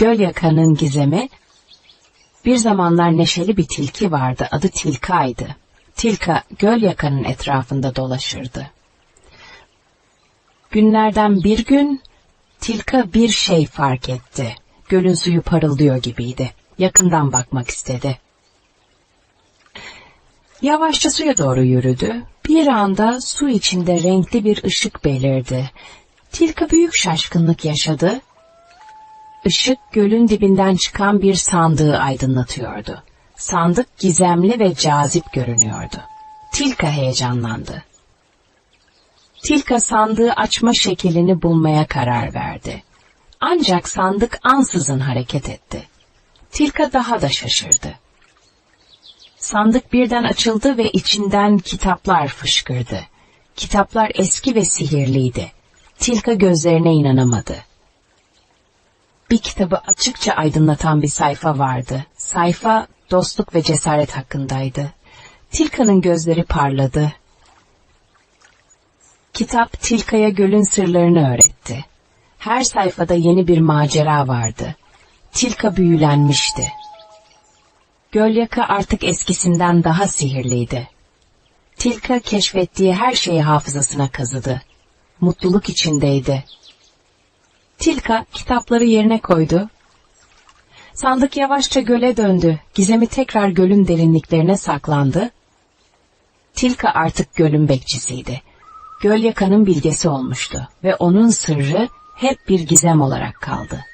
Göl yakanın gizemi, bir zamanlar neşeli bir tilki vardı, adı Tilka'ydı. Tilka, göl yakanın etrafında dolaşırdı. Günlerden bir gün, Tilka bir şey fark etti. Gölün suyu parıldıyor gibiydi. Yakından bakmak istedi. Yavaşça suya doğru yürüdü. Bir anda su içinde renkli bir ışık belirdi. Tilka büyük şaşkınlık yaşadı. Işık gölün dibinden çıkan bir sandığı aydınlatıyordu. Sandık gizemli ve cazip görünüyordu. Tilka heyecanlandı. Tilka sandığı açma şeklini bulmaya karar verdi. Ancak sandık ansızın hareket etti. Tilka daha da şaşırdı. Sandık birden açıldı ve içinden kitaplar fışkırdı. Kitaplar eski ve sihirliydi. Tilka gözlerine inanamadı. Bir kitabı açıkça aydınlatan bir sayfa vardı. Sayfa dostluk ve cesaret hakkındaydı. Tilka'nın gözleri parladı. Kitap Tilka'ya gölün sırlarını öğretti. Her sayfada yeni bir macera vardı. Tilka büyülenmişti. Gölyaka artık eskisinden daha sihirliydi. Tilka keşfettiği her şeyi hafızasına kazıdı. Mutluluk içindeydi. Tilka kitapları yerine koydu. Sandık yavaşça göle döndü. Gizemi tekrar gölün derinliklerine saklandı. Tilka artık gölün bekçisiydi. Göl yakanın bilgesi olmuştu ve onun sırrı hep bir gizem olarak kaldı.